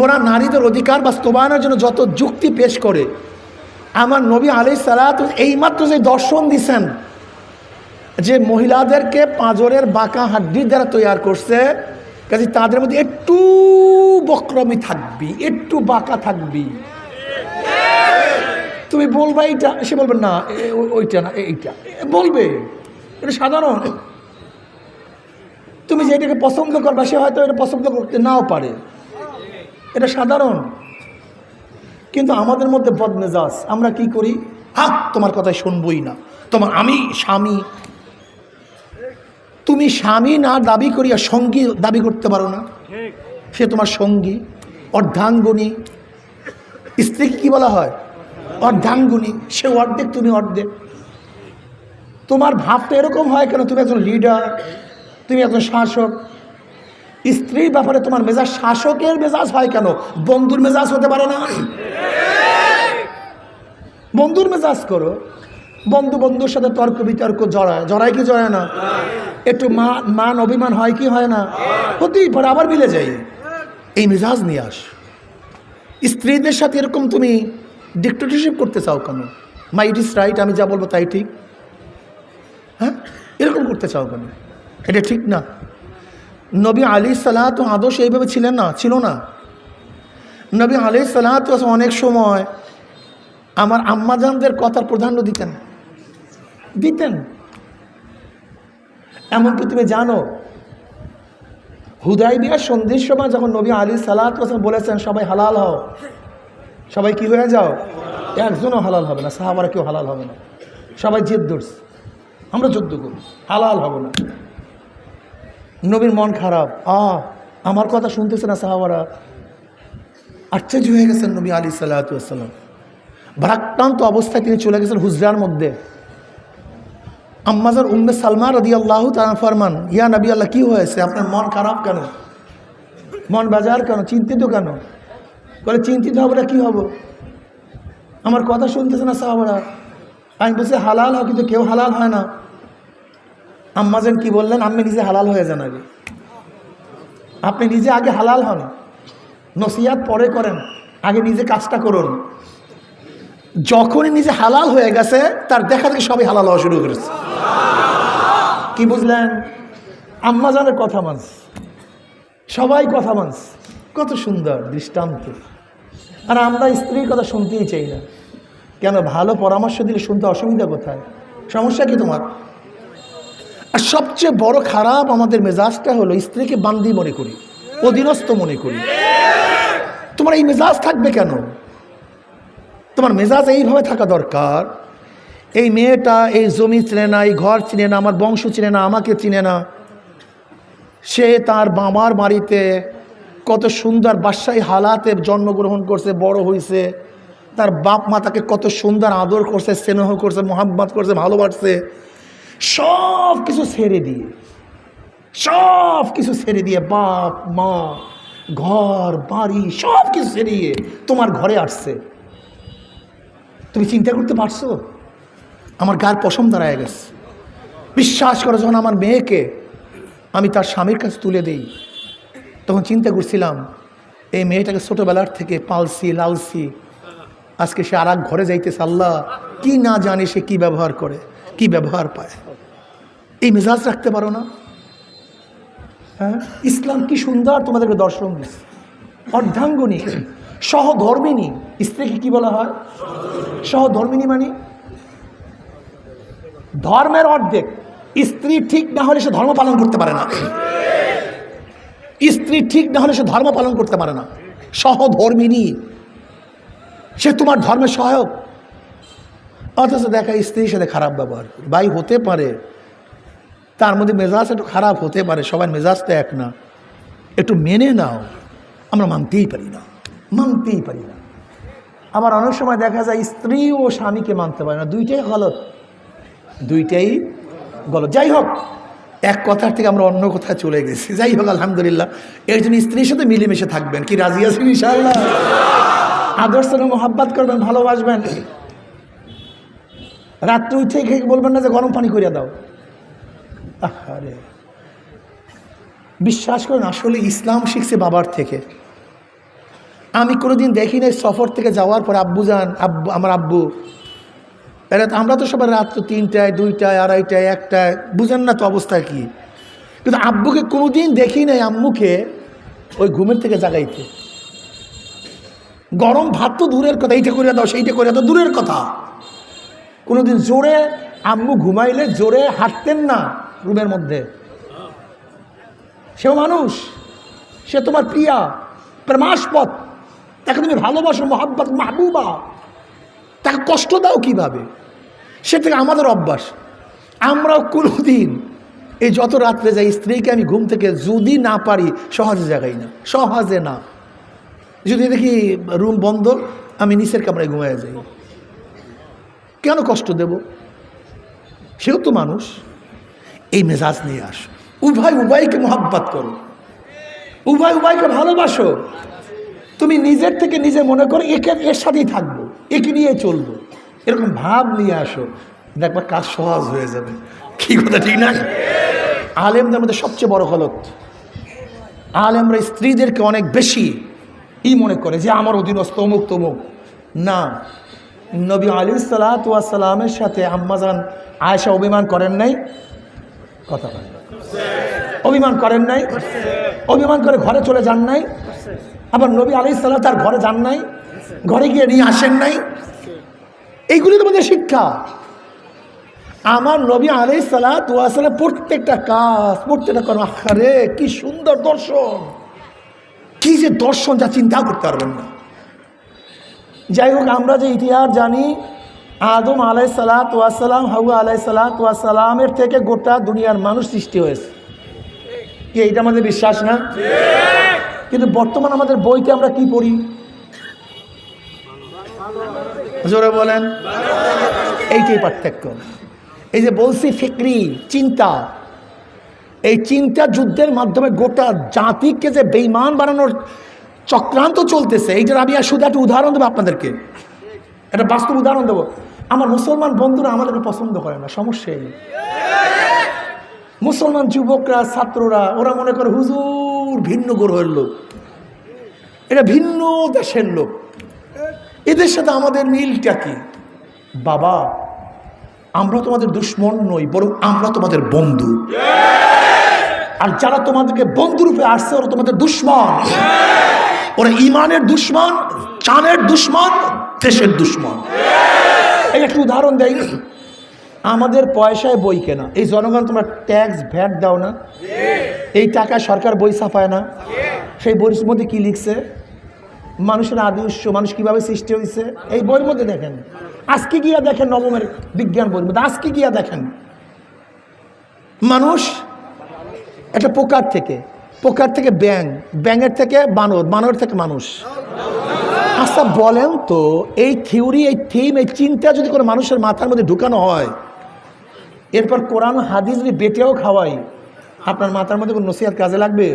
ওরা নারীদের অধিকার বাস্তবায়নের জন্য যত যুক্তি পেশ করে। আমার নবী আলি সালাত এইমাত্র যে দর্শন দিছেন, যে মহিলাদেরকে পাঁজরের বাঁকা হাড্ডির দ্বারা তৈয়ার করছে কাজে তাদের মধ্যে একটু বক্রমি থাকবি, একটু বাঁকা থাকবি। তুমি বলবা এইটা, সে বলবে, না ওইটা না এইটা। বলবে, এটা সাধারণ। তুমি যেটাকে পছন্দ করবা, সে হয়তো এটা পছন্দ করতে নাও পারে। এটা সাধারণ। কিন্তু আমাদের মধ্যে বদমেজাজ। আমরা কি করি? হাক তোমার কথাই শুনবই না। তোমার আমি স্বামী। তুমি স্বামী না দাবি করিয়া সঙ্গী দাবি করতে পারো না। সে তোমার সঙ্গী। অর্ধাঙ্গনী স্ত্রীকে কি বলা হয়? অর্ধাঙ্গনী সে অর্ধেক, তুমি অর্ধেক। তোমার ভাবটা এরকম হয় কেন? তুমি একজন লিডার তুমি একজন শাসক। স্ত্রীর ব্যাপারে তোমার মেজাজ শাসকের মেজাজ হয় কেন? বন্ধুর মেজাজ হতে পারে না। বন্ধুর মেজাজ করো। বন্ধু বন্ধুর সাথে তর্ক বিতর্ক জড়ায়। জড়ায় কি জড়ায় না? একটু মান অভিমান হয় কি হয় না? হতেই পারে, আবার মিলে যাই এই মেজাজ নিয়ে আস। স্ত্রীদের সাথে এরকম তুমি ডিক্টেটরশিপ করতে চাও কেন? মাই ইট ইস রাইট আমি যা বলব তাই ঠিক। হ্যাঁ? এরকম করতে চাও কেন? এটা ঠিক না? নবী আলী তো আদর্শ এইভাবে ছিলেন না, ছিল না। নবী আলী তো অনেক সময় আমার আম্মাজানদের কথার প্রাধান্য দিতেন। দিতেন। এমনকি তুমি জানো হুদাই বিয়ার সন্ধির সময় যখন নবী আলী সালাত বলেছেন, সবাই হালাল হও। সবাই কি হয়ে যাও? একজনও হালাল হবে না, সাহাবারা কেউ হালাল হবে না। সবাই জেদ ধরছে। আমরা যুদ্ধ করি হালাল হব না। নবীর মন খারাপ। আ, আমার কথা শুনতেছে না সাহাবারা। আশ্চর্য হয়ে গেছেন নবী আলী সাল্লাহাম ভারাক্রান্ত অবস্থায় তিনি চলে গেছেন হুজরার মধ্যে। আম্মাজার উম্মে সালমা রদি আল্লাহ ফরমান, ইয়া নবী আল্লাহ, কী হয়েছে? আপনার মন খারাপ কেন? মন বাজার কেন? চিন্তিত কেন? বলে, চিন্তিত হবে না, কী হব? আমার কথা শুনতেছে না সাহাবারা। আমি বলছি, হালাল হয়, কিন্তু কেউ হালাল হয় না। আম্মাজান কি বললেন আমি নিজে হালাল হয়ে যান আগে। আপনি নিজে আগে হালাল হন। নসিয়াত পরে করেন, আগে নিজে কাজটা করুন। যখনই নিজে হালাল হয়ে গেছে, তার দেখা থেকে সবাই হালাল হওয়া শুরু করেছে। কি বুঝলেন? আম্মাজানের কথা মানস সবাই কথা মানস কত সুন্দর, দৃষ্টান্ত। আর আমরা স্ত্রীর কথা শুনতেই চাই না। কেন, ভালো পরামর্শ দিলে শুনতে অসুবিধা কোথায়? সমস্যা কি তোমার? আর সবচেয়ে বড় খারাপ আমাদের মেজাজটা হলো স্ত্রীকে বান্দি মনে করি, অধীনস্থ মনে করি। তোমার এই মেজাজ থাকবে কেন? তোমার মেজাজ এইভাবে থাকা দরকার। এই মেয়েটা এই জমি চিনে না, এই ঘর চিনে না, আমার বংশ চিনে না, আমাকে চিনে না। সে তার বাবার বাড়িতে কত সুন্দর বাসায় হালাতে জন্মগ্রহণ করছে, বড় হয়েছে তার বাপ মা তাকে কত সুন্দর আদর করছে, স্নেহ করছে মোহাম্মত করছে, ভালোবাসছে। সব কিছু ছেড়ে দিয়ে, সব কিছু ছেড়ে দিয়ে বাপ, মা, ঘর, বাড়ি, সব কিছু ছেড়ে দিয়ে তোমার ঘরে আসছে। তুমি চিন্তা করতে পারছ? আমার গার পশম দাঁড়ায় গেছে। বিশ্বাস করো, যখন আমার মেয়েকে আমি তার স্বামীর কাছে তুলে দেই, তখন চিন্তা করছিলাম, এই মেয়েটাকে ছোটোবেলার থেকে পালসি লালছি আজকে সে আর ঘরে যাইতেছে, আল্লাহ কি না জানে সে কি ব্যবহার করে। কি ব্যবহার পায়? এই মেজাজ রাখতে পারো না। হ্যাঁ? ইসলাম কি সুন্দর তোমাদেরকে দর্শন দিচ্ছে। অর্ধাঙ্গনী, সহধর্মিনী। স্ত্রীকে কি বলা হয়? সহধর্মিনী মানে? ধর্মের অর্ধেক। স্ত্রী ঠিক না হলে সে ধর্ম পালন করতে পারে না। স্ত্রী ঠিক না হলে সে ধর্ম পালন করতে পারে না। সহধর্মিনী। সে তোমার ধর্মের সহায়ক। অথচ দেখা স্ত্রীর সাথে খারাপ ব্যবহার ভাই, হতে পারে, তার মধ্যে মেজাজ একটু খারাপ হতে পারে, সবার মেজাজ তো এক না। একটু মেনে নাও, আমরা মানতেই পারি না, মানতেই পারি না। আবার অনেক সময় দেখা যায় স্ত্রী ও স্বামীকে মানতে পারে না, দুইটাই গলত। দুইটাই গলত। যাই হোক, এক কথার থেকে আমরা অন্য কথায় চলে গেছি। যাই হোক, আলহামদুলিল্লাহ এর জন্য স্ত্রীর সাথে মিলেমিশে থাকবেন। কি, রাজি আছেন ইনশাআল্লাহ? আদর্শ মোহাব্বাত করবেন, ভালোবাসবেন। রাত্রে উঠে খেয়ে বলবেন না যে গরম পানি করিয়া দাও। আরে বিশ্বাস করেন, আসলে ইসলাম শিখছে বাবার থেকে। আমি কোনোদিন দেখি নাই সফর থেকে যাওয়ার পর আব্বু যান, আব্বু, আমার আব্বু। এরা আমরা তো সবাই রাত্র তিনটায়, দুইটায়, আড়াইটায়, একটায়, বুঝেন না তো অবস্থা কি। কিন্তু আব্বুকে কোনোদিন দেখি নাই আম্মুকে ওই ঘুমের থেকে জাগাইতে। গরম ভাত তো দূরের কথা, এইটা করে দাও, সেইটা করে দাও, দূরের কথা। কোনোদিন জোরে আম্মু ঘুমাইলে জোরে হাঁটতেন না রুমের মধ্যে। সেও মানুষ, সে তোমার প্রিয়া প্রেমাস্পদ তাকে তুমি ভালোবাসো, মোহাব্বত, মাহবুবা। তাকে কষ্ট দাও কীভাবে? সে থেকে আমাদের অভ্যাস। আমরাও কোনোদিন এই যত রাত্রে যাই স্ত্রীকে আমি ঘুম থেকে যদি না পারি, সহজে জাগাই না, সহজে না। যদি দেখি রুম বন্ধ, আমি নিচের কামরায় ঘুমায় যাই। কেন কষ্ট দেব? সেও তো মানুষ। এই মেজাজ নিয়ে আস। উভয় উভয়কে মোহাব্বত করো। উভয় উভয়কে ভালোবাসো। তুমি নিজের থেকে নিজে মনে করো একে এর সাথেই থাকব, একে নিয়ে চলবো। এরকম ভাব নিয়ে আসো। দেখবা কাজ সহজ হয়ে যাবে। কি কথা, ঠিক না? আলেমদের মধ্যে সবচেয়ে বড় হলত আলেমরা স্ত্রীদেরকে অনেক বেশি ই মনে করে যে, আমার অধীনস্থ অমুক তমুক। না। নবী আলী সালাতামের সাথে আম্মাজান আয়েশা অভিমান করেন নাই, কথা বলেন। অভিমান করেন নাই, অভিমান করে ঘরে চলে যান নাই, আবার নবী আলি সাল্লাহ তার ঘরে যান নাই, ঘরে গিয়ে নিয়ে আসেন নাই। এইগুলি তোমাদের শিক্ষা। আমার নবী আলি সাল্লাহ তুয়াশাল্লাম প্রত্যেকটা কাজ, প্রত্যেকটা কর্ম আরে কি সুন্দর দর্শন। কি যে দর্শন, যা চিন্তা করতে পারবেন না। যাই হোক, আমরা যে ইতিহাস জানি, আদম আলাই সালাত ওয়াসালাম হাউয়া আলাই সালাত ওয়াসালামের থেকে গোটা দুনিয়ার মানুষ সৃষ্টি হয়েছে। কি এইটা আমাদের বিশ্বাস না? কিন্তু বর্তমান আমাদের বইতে আমরা কি পড়ি? জোরে বলেন। এইটাই পার্থক্য। এই যে বলছি ফিক্রি, চিন্তা। এই চিন্তা যুদ্ধের মাধ্যমে গোটা জাতিকে যে বেইমান বানানোর চক্রান্ত চলতেছে। এইটার আমি আর শুধু একটা উদাহরণ দেবো আপনাদেরকে। একটা বাস্তব উদাহরণ দেবো। আমার মুসলমান বন্ধুরা আমাদেরকে পছন্দ করে না সমস্যাই নেই মুসলমান যুবকরা ছাত্ররা ওরা মনে করে হুজুর ভিন্ন গ্রহের লোক। এটা ভিন্ন দেশের লোক। এদের সাথে আমাদের মিলটা কি? বাবা আমরা তোমাদের দুশ্মন নই বরং আমরা তোমাদের বন্ধু। আর যারা তোমাদেরকে বন্ধুরূপে আসছে ওরা তোমাদের দুশ্মন। ওরা ইমানের দুশ্মন, চানের দুশ্মন, দেশের দুশ্মন। এই একটা উদাহরণ দেয় আমাদের পয়সায় বই কেনা। এই জনগণ, তোমরা ট্যাক্স ভ্যাট দাও না। এই টাকা সরকার বই ছাপায় না। সেই বইয়ের মধ্যে কি লিখছে? মানুষের আদি উৎস মানুষ কীভাবে সৃষ্টি হয়েছে এই বইয়ের মধ্যে দেখেন। আজকে গিয়া দেখেন নবমের বিজ্ঞান বইয়ের মধ্যে। আজকে গিয়া দেখেন। মানুষ একটা পোকার থেকে পোকার থেকে ব্যাং ব্যাঙের থেকে বানর বানর থেকে মানুষ। আচ্ছা বলেন তো, এই থিওরি, এই থিম, এই চিন্তা যদি কোনো মানুষের মাথার মধ্যে ঢুকানো হয়, এরপর কোরআন, হাদিস যদি বেটেও খাওয়াই, আপনার মাথার মধ্যে কোনো নসিহাত কাজে লাগবে?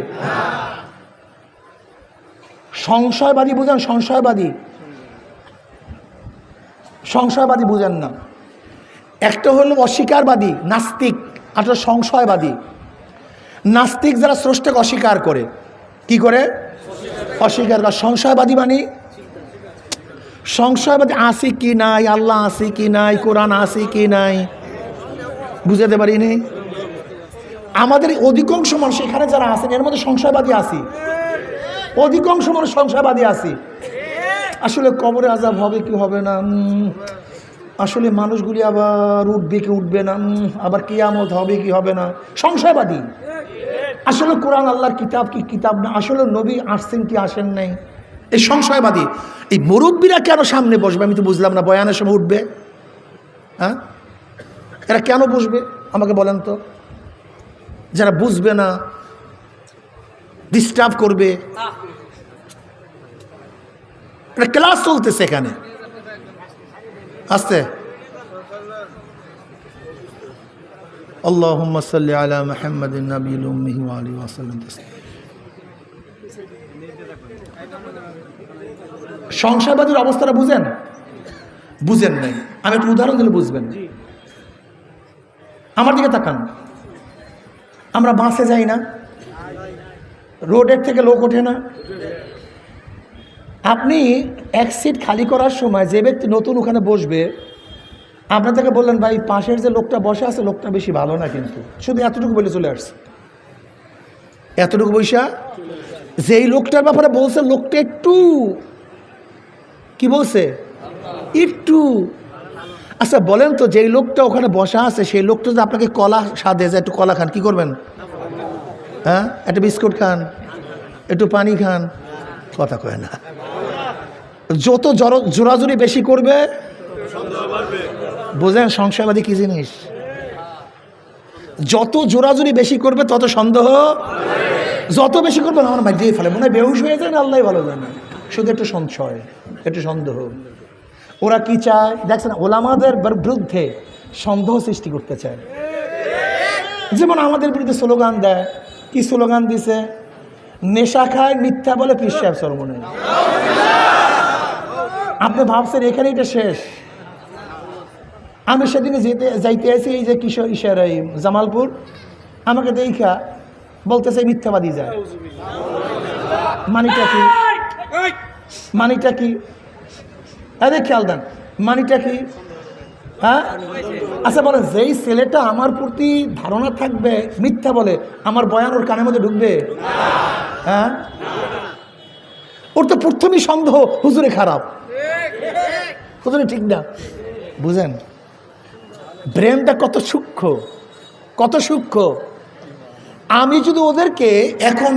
সংশয়বাদী বুঝেন, সংশয়বাদী। সংশয়বাদী বুঝেন না। একটা হলো অস্বীকারবাদী, নাস্তিক আর সংশয়বাদী। নাস্তিক যারা স্রষ্টাকে অস্বীকার করে, কি করে? অস্বীকার করে। সংশয়বাদী মানে সংশয়বাদী আসি কি নাই? আল্লাহ আসি কি নাই? কোরআন আসি কি নাই? বুঝাতে পারিনি আমাদের অধিকাংশ মানুষ এখানে যারা আছেন, এর মধ্যে সংশয়বাদী আসি অধিকাংশ মানুষ সংশয়বাদী আসি আসলে কবরে আজাব হবে কি হবে না? আসলে মানুষগুলি আবার উঠবে কি উঠবে না? আবার কিয়ামত হবে কি হবে না? সংশয়বাদী। আসলে কোরআন আল্লাহর কিতাব কি কিতাব না? আসলে নবী আসছেন কি আসেন নাই? এই সংশয়বাদী। এই মুরব্বীরা কেন সামনে বসবে? আমি তো বুঝলাম না, বয়ানের সময় উঠবে। হ্যাঁ? এরা কেন বসবে? আমাকে বলেন তো। যারা বুঝবে না ডিস্টার্ব করবে। ক্লাস চলতেছে এখানে। আসতে اللهم صل على محمد النبي الأمي وعليه وسلم تسليما সংশয়বাদীর অবস্থাটা বুঝেন বুঝেন নাই আমি একটু উদাহরণ দিলে বুঝবেন আমার দিকে তাকান আমরা বাসে যাই না রোডের থেকে লোক ওঠে না আপনি এক সিট খালি করার সময় যে ব্যক্তি নতুন ওখানে বসবে আপনার তাকে বললেন, ভাই, পাশের যে লোকটা বসে আছে, লোকটা বেশি ভালো না কিন্তু। শুধু এতটুকু বলে চলে আসছে। এতটুকু বৈশা যেই লোকটার ব্যাপারে বলছে, লোকটা একটু, কি বলছে? একটু। আচ্ছা বলেন তো, যেই লোকটা ওখানে বসা আছে, সেই লোকটা যদি আপনাকে কলা স্বাদে যে একটু কলা খান, কি করবেন? হ্যাঁ? একটু বিস্কুট খান, একটু পানি খান। কথা কয় না। যত জর জোরাজুরি বেশি করবে, বোঝেন সংশয়বাদী কি জিনিস? যত জোরাজুরি বেশি করবে, তত সন্দেহ যত বেশি করবে, আমার ভাই দিয়ে ফেলে। মনে হয় বেহুশ হয়ে যায় না? আল্লাহ ভালো জানে। শুধু একটু সংশয়, একটু সন্দেহ। ওরা কি চায়? দেখছেন, ওলামাদের বিরুদ্ধে সন্দেহ সৃষ্টি করতে চায়। যেমন আমাদের বিরুদ্ধে স্লোগান দেয়। কি স্লোগান দিছে? নেশা খায়, মিথ্যা বলে পিস সাহেব সরমনে। আপনি ভাবছেন এখানে এটা শেষ। আমি সেদিনে যেতে, যাইতে আছি এই যে কিশোর ইশার এই জামালপুর, আমাকে দেখা বলতেছে মিথ্যাবাদী যায়। মানিটা কি? মানিটা কি? আরে খেয়াল দেন, মানিটা কি? হ্যাঁ? আচ্ছা বলেন, যেই ছেলেটা আমার প্রতি ধারণা থাকবে, মিথ্যা বলে, আমার বয়ান ওর কানের মধ্যে ঢুকবে? হ্যাঁ? ওর তো প্রথমেই সন্দেহ, হুজুরে খারাপ। হুজুরে ঠিক না। বুঝেন? ব্রেনটা কত সূক্ষ্ম কত সূক্ষ্ম। আমি যদি ওদেরকে এখন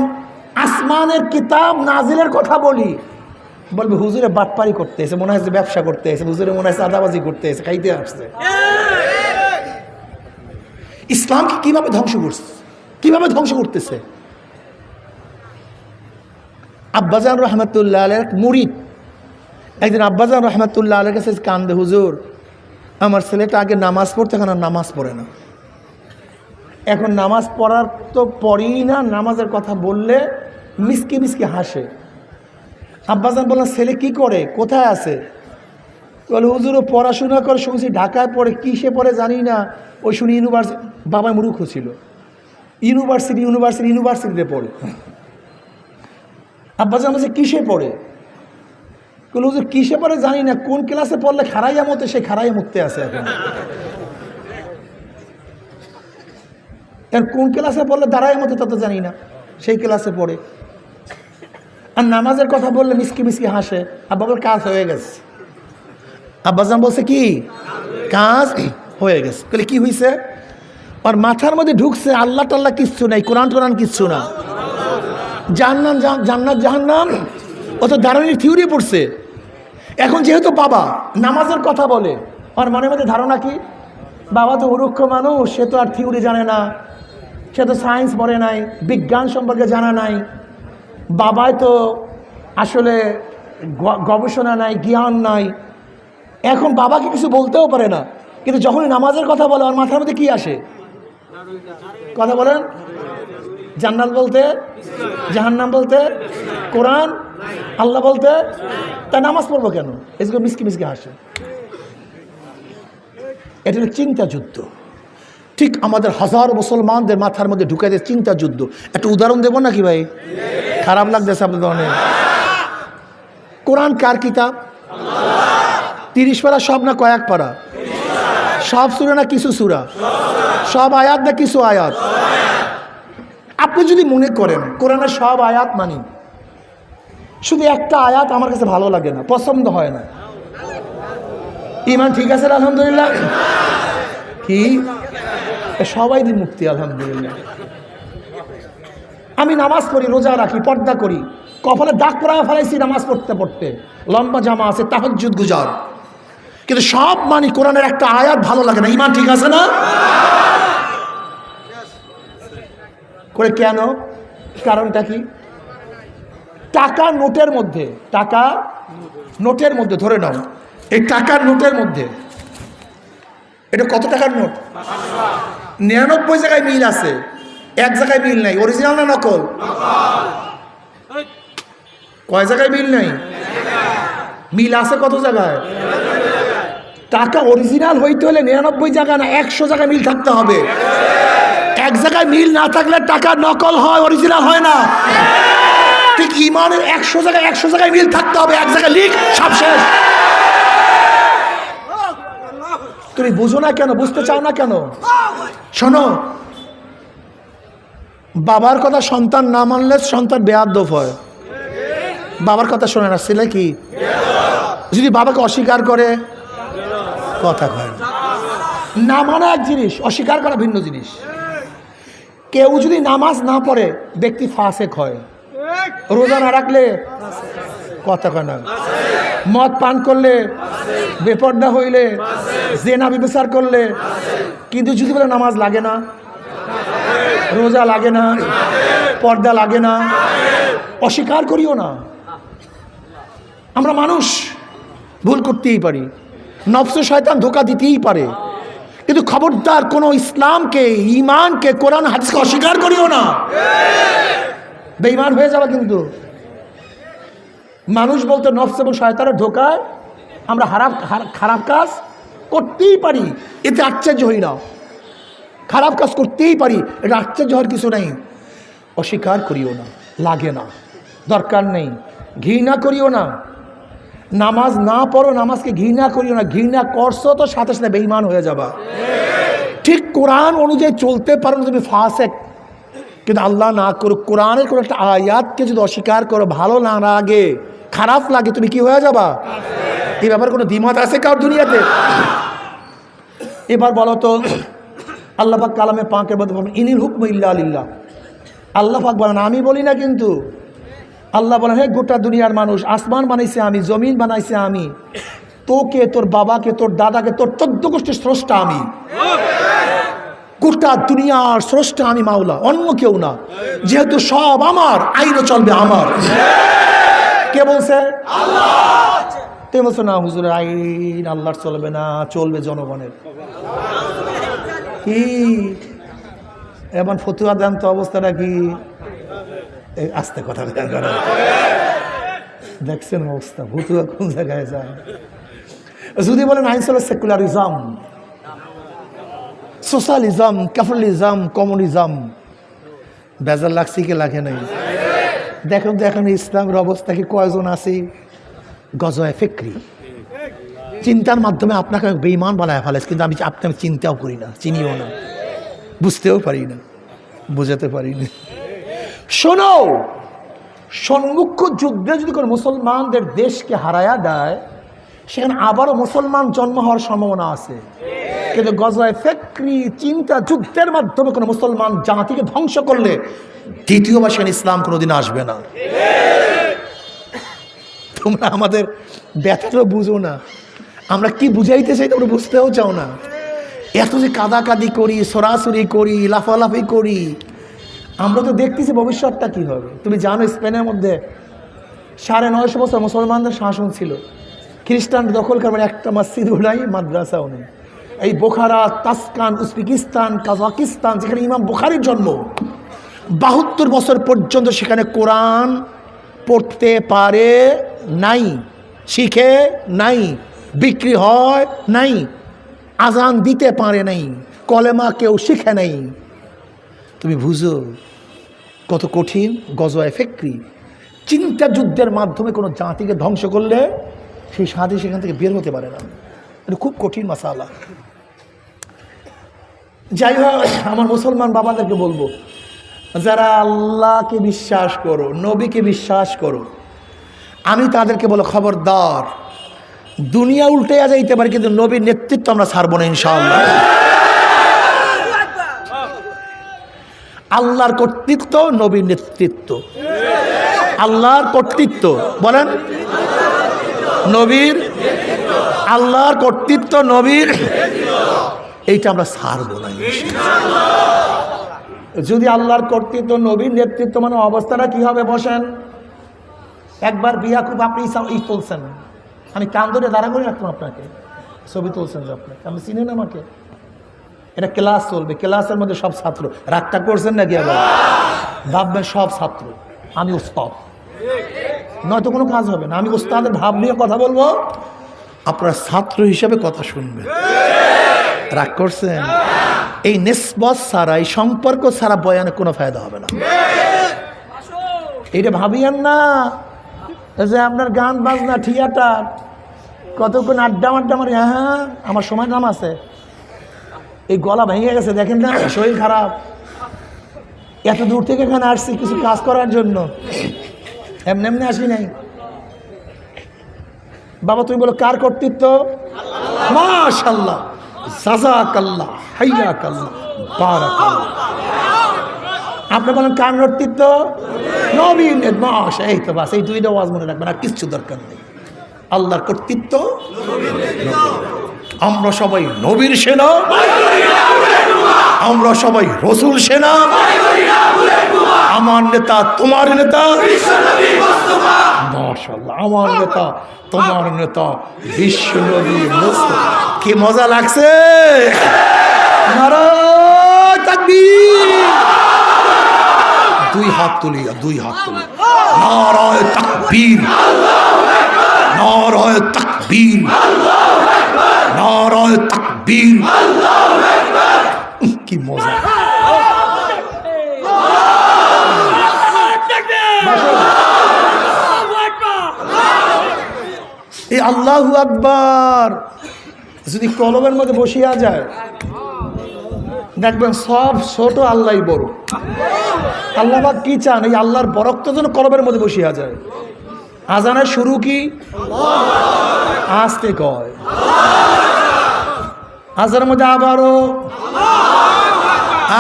আসমানের কিতাব নাজিলের কথা বলি, বলবে, হুজুরে বাটপারি করতে এসে মনে হয় ব্যবসা করতে এসে হুজুরে মনে হয় আদাবাজি করতে এসে খাইতে আসছে। ইসলামকে কীভাবে ধ্বংস করছে? কীভাবে ধ্বংস করতেছে? আব্বাজান রহমতুল্লাহ আলের মুরিদ। একদিন আব্বাজান রহমতুল্লাহ আলের কাছে কান্দে, হুজুর, আমার ছেলেটা আগে নামাজ পড়তে, এখন আর নামাজ পড়ে না। এখন নামাজ পড়ার তো পড়েই না, নামাজের কথা বললে মিসকে মিসকে হাসে। আব্বাজান বললাম ছেলে কি করে? কোথায় আছে? বলে হুজুরও পড়াশোনা করে শুনছি, ঢাকায় পড়ে, কিসে পড়ে জানি না। ওই শুনি ইউনিভার্সিটি বাবা মূর্খ ছিল। ইউনিভার্সিটি ইউনিভার্সিটি, ইউনিভার্সিটিতে পড়ে। আব্বাজান বলছে, কিসে পড়ে? বলে হুজুর, কিসে পড়ে জানি না, কোন ক্লাসে পড়লে খারাইয়া মতে সে খারাইয়া মুক্তে আছে এখন। কোন ক্লাসে পড়লে দাঁড়ায় মতো তা তো জানি না, সেই ক্লাসে পড়ে। আর নামাজের কথা বললে মিসকি মিসকি হাসে, আব্বা বলে, কাজ হয়ে গেছে। আব্বাজান বলছে, কি? কাজ হয়ে গেছে। বলে কি হয়েছে আর মাথার মধ্যে ঢুকছে আল্লাহ টাল্লাহ কিচ্ছু নাই কোরআন টোরআন কিচ্ছু না। জান- জান্নাত, জাহান্নাম। ও তো দাঁড়ানির থিওরি পড়ছে। এখন যেহেতু বাবা নামাজের কথা বলে আর মনে মধ্যে ধারণা কি? বাবা তো উরুক্ষ মানুষ, সে তো আর থিওরি জানে না। সে তো সায়েন্স পড়ে নাই, বিজ্ঞান সম্পর্কে জানা নাই। বাবায় তো আসলে গবেষণা নাই, জ্ঞান নাই। এখন বাবাকে কিছু বলতেও পারে না। কিন্তু যখনই নামাজের কথা বলে, আমার মাথার মধ্যে কি আসে? কথা বলেন। জান্নাত বলতে, জাহান্নাম বলতে, কোরআন, আল্লাহ বলতে তা নামাজ পড়ব কেন? এগুলো মিসকি মিসকি হাসে। এটা হলো চিন্তা যুদ্ধ। ঠিক আমাদের হাজার মুসলমানদের মাথার মধ্যে ঢুকে দেয় চিন্তা যুদ্ধ। একটা উদাহরণ দেবো নাকি ভাই? খারাপ লাগতেছে আপনাদের অনেক। কোরআন কার কিতাব? তিরিশ পারা সব না কয়েক পারা? সব সুরা না কিছু সুরা? সব আয়াত না কিছু আয়াত? আপনি যদি মনে করেন, কোরআনের সব আয়াত মানি, শুধু একটা আয়াত আমার কাছে ভালো লাগে না, পছন্দ হয় না। ইমান ঠিক আছে আলহামদুলিল্লাহ? কি? সবাই দিন মুক্তি, আলহামদুলিল্লাহ। আমি নামাজ পড়ি, রোজা রাখি, পর্দা করি, কপালে দাগ পড়ায় ফেলাইছি নামাজ পড়তে পড়তে। লম্বা জামা আছে তাহজুদ গুজার। কিন্তু সব মানি কোরআনের একটা আয়াত ভালো লাগে না, ইমান ঠিক আছে না? করে কেন? কারণটা কি? টাকা নোটের মধ্যে, টাকা নোটের মধ্যে, ধরে নাও, এই টাকার নোটের মধ্যে, এটা কত টাকার নোট? নিরানব্বই জায়গায় মিল আছে, এক জায়গায় মিল নাই অরিজিনাল না নকল? কয় জায়গায় মিল নাই? মিল আছে কত জায়গায়? টাকা অরিজিনাল হইতে হলে নিরানব্বই জায়গা না, একশো জায়গায় মিল থাকতে হবে। এক জায়গায় মিল না থাকলে টাকা নকল হয় অরিজিনাল হয় না। ঠিক ইমানের একশো জায়গায় একশো জায়গায় মিল থাকতে হবে, এক জায়গায় লিখ, সব শেষ। তুমি বুঝো না কেন, বুঝতে চাও না কেন? শোনো, বাবার কথা সন্তান না মানলে সন্তান বেয়াদ্দফ হয়। বাবার কথা শোনে না ছেলে কি? যদি বাবাকে অস্বীকার করে, কথা কয়। না মানা এক জিনিস, অস্বীকার করা ভিন্ন জিনিস। কেউ যদি নামাজ না পড়ে, ব্যক্তি ফাঁসেক হয়। রোজা না রাখলে কথা কয় না। মদ পান করলে বেপর্দা হইলে, জেনা বিবেচার করলে, কিন্তু যদি বলে নামাজ লাগে না, রোজা লাগে না, পর্দা লাগে না, অস্বীকার করিও না। আমরা মানুষ ভুল করতেই পারি। নফস শয়তান ধোকা দিতেই পারে। কিন্তু খবরদার কোনো ইসলামকে ইমানকে কোরআন, হাদিসকে অস্বীকার করিও না। বেইমান হয়ে যাবে কিন্তু। মানুষ বলতে নফস এবং শয়তানের ধোকায় আমরা হারাপ খারাপ কাজ করতেই পারি। এতে আশ্চর্য হই না খারাপ কাজ করতেই পারি, এটা আশ্চর্য হওয়ার কিছু নেই। অস্বীকার করিও না, লাগে না। দরকার নেই। ঘৃণা করিও না। নামাজ না পড়ো, নামাজকে ঘৃণা করিও না। ঘৃণা করছ তো সাথে সাথে বেইমান হয়ে যাবা। ঠিক কোরআন অনুযায়ী চলতে পারো না তুমি ফাঁসে কিন্তু আল্লাহ না করো কোরআনের কোনো একটা আয়াতকে যদি অস্বীকার করো, ভালো না লাগে, খারাপ লাগে, তুমি কি হয়ে যাবা? এই ব্যাপারে কোনো দ্বিমত আছে কার দুনিয়াতে? এবার বলো তো, আল্লাহ পাক কালামে পাঁকের মধ্যে ইনিল হুকম ইল্লা আল্লাহ পাক বলেন, আমি বলি না কিন্তু। আল্লাহ বলেন, হে গোটা দুনিয়ার মানুষ, আসমান বানাইছে আমি, জমিন বানাইছে আমি। তোকে, তোর বাবাকে, তোর দাদাকে, তোর চোদ্দ গোষ্ঠীর স্রষ্টা আমি। গোটা দুনিয়ার স্রষ্টা আমি, মাওলা, অন্য কেউ না। যেহেতু সব আমার আইনও চলবে আমার। কে বলছে? তে বলছে, না হুজুর আইন আল্লাহর চলবে না, চলবে জনগণের। কি? এমন ফতুয়া দেন তো অবস্থাটা কি? আস্তে কথা। দেখছেন অবস্থা ফতুয়া কোন জায়গায় যায়? যদি বলেন আইন চলে সেকুলারিজম, সোশ্যালিজম, ক্যাপিটালিজম, কমিউনিজম, বেজার লাগছে কি লাগে নাই? দেখুন তো এখন ইসলামের অবস্থা কি, কয়জন আছে? গজয় ফিক্রি। চিন্তার মাধ্যমে আপনাকে বেইমান বানায় ফেলেছে কিন্তু আমি আপনি আমি চিন্তাও করি না, চিনিও না, বুঝতেও পারি না, বোঝাতে পারি না। শোনো সম্মুখ যুদ্ধে যদি কোনো মুসলমানদের দেশকে হারায়া দেয়, সেখানে আবারও মুসলমান জন্ম হওয়ার সম্ভাবনা আছে। কিন্তু গজয় ফেকরি চিন্তা যুদ্ধের মাধ্যমে কোনো মুসলমান জাতিকে ধ্বংস করলে দ্বিতীয়বার সেখানে ইসলাম কোনোদিন আসবে না। তোমরা আমাদের ব্যথাটা বুঝো না। আমরা কি বুঝাইতে চাই তোমরা বুঝতেও চাও না। এত যে কাদাকাদি করি, সরাসরি করি, লাফালাফি করি আমরা তো দেখতেছি ভবিষ্যৎটা কি হবে। তুমি জানো স্পেনের মধ্যে সাড়ে নয়শো বছর মুসলমানদের শাসন ছিল। খ্রিস্টান দখল করবেন একটা মসজিদও নাই, মাদ্রাসাও নেই। এই বোখারা, তাসকান, উজবেকিস্তান, কাজাকিস্তান, যেখানে ইমাম বোখারির জন্ম, বাহাত্তর বছর পর্যন্ত সেখানে কোরআন পড়তে পারে নাই, শিখে নাই, বিক্রি হয় নাই, আজান দিতে পারে নাই, কলেমা কেউ শিখে নাই। তুমি বুঝো কত কঠিন গজওয়ায় ফেক্রি। চিন্তা যুদ্ধের মাধ্যমে কোনো জাতিকে ধ্বংস করলে সেই সাথে সেখান থেকে বের হতে পারে না। এটা খুব কঠিন মশালা যাই হোক, আমার মুসলমান বাবাদেরকে বলব, যারা আল্লাহকে বিশ্বাস করো, নবীকে বিশ্বাস করো, আমি তাদেরকে বলো খবরদার। দুনিয়া উল্টে যাইতে পারে, কিন্তু নবীর নেতৃত্ব আমরা ছাড়বো না, ইনশাআল্লাহ। আল্লাহর কর্তৃত্ব, নবীর নেতৃত্ব। আল্লাহর কর্তৃত্ব, বলেন। নবীর, আল্লাহর কর্তৃত্ব, নবীর। এইটা আমরা ছাড়বো না যদি আল্লাহর কর্তৃত্ব, নবীর নেতৃত্ব মানে অবস্থাটা কি হবে, বসেন। একবার বিয়া খুব আপনি ই তুলছেন। আমি কান ধরে দাঁড়া করে রাখতাম আপনাকে। ছবি তুলছেন আপনাকে। আমি চিনেন আমাকে? এটা ক্লাস চলবে, ক্লাসের মধ্যে সব ছাত্র। রাগটা করছেন নাকি আবার? ভাববেন সব ছাত্র, আমি উস্তাদ নয়তো কোনো কাজ হবে না, আমি উস্তাদের ভাব নিয়ে কথা বলব। আপনারা ছাত্র হিসেবে কথা শুনবেন। রাগ করছেন? এই নিসবত ছাড়া, এই সম্পর্ক ছাড়া বয়ানে কোনো ফায়দা হবে না। এটা ভাবিয়েন না। যে আপনার গান, বাজনা, থিয়েটার, কতক্ষণ আড্ডা মাড্ডা মারি হ্যাঁ হ্যাঁ আমার সময় নাম আছে। এই গলা ভেঙে গেছে, দেখেন না, শরীর খারাপ। এত দূর থেকে এখানে আসছি কিছু কাজ করার জন্য। এমনি এমনি আসি নাই। বাবা, তুমি বলো, কার কর্তৃত্ব? মাশাল্লাহ কার বাস, এই মনে কিচ্ছু দরকার নেই। আল্লাহর কর্তৃত্ব আমরা সবাই নবীর সেনা। আমরা সবাই রসুল সেনা। আমার নেতা তোমার নেতা। আমার নেতা তোমার নেতা বিশ্ব নবী কি মজা লাগছে? দুই হাত তুলিয়া, দুই হাত তুলি নারায় তাকবীর। নারায় তাকবীর। তাকবীর। কি মজা। এই আল্লাহু আকবার। যদি কলমের মধ্যে বসিয়া যায়, দেখবেন সব ছোট আল্লাহ বড়। আল্লাহ কি চান? এই আল্লাহর বরক্ত যেন কলমের মধ্যে বসিয়া যায়। আজানের শুরু কি? আসতে কয় আজানের মধ্যে আবারও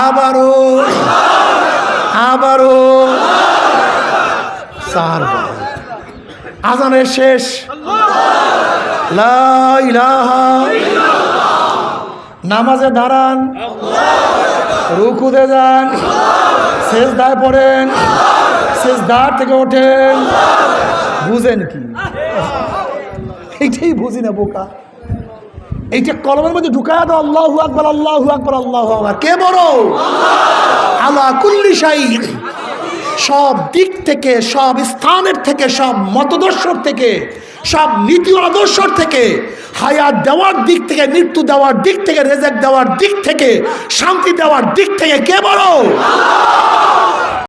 আবারও আবারও আজানের শেষ। নামাজে দাঁড়ান। রুকুতে যান। শেষ দায় পড়েন। শেষ দাঁড় থেকে ওঠেন। বুঝেন কি? এইটাই বুঝি না বোকা। এইটা কলমের মধ্যে ঢুকায় দাও, আল্লাহু আকবার আল্লাহু আকবার আল্লাহু আকবার। কে বড়? আলা কুল্লি শাই সব দিক থেকে, সব স্থানের থেকে, সব মতদর্শর থেকে, সব নীতি আদর্শর থেকে, হায়াত দেওয়ার দিক থেকে, মৃত্যু দেওয়ার দিক থেকে, রেজেক দেওয়ার দিক থেকে, শান্তি দেওয়ার দিক থেকে, কে বড়?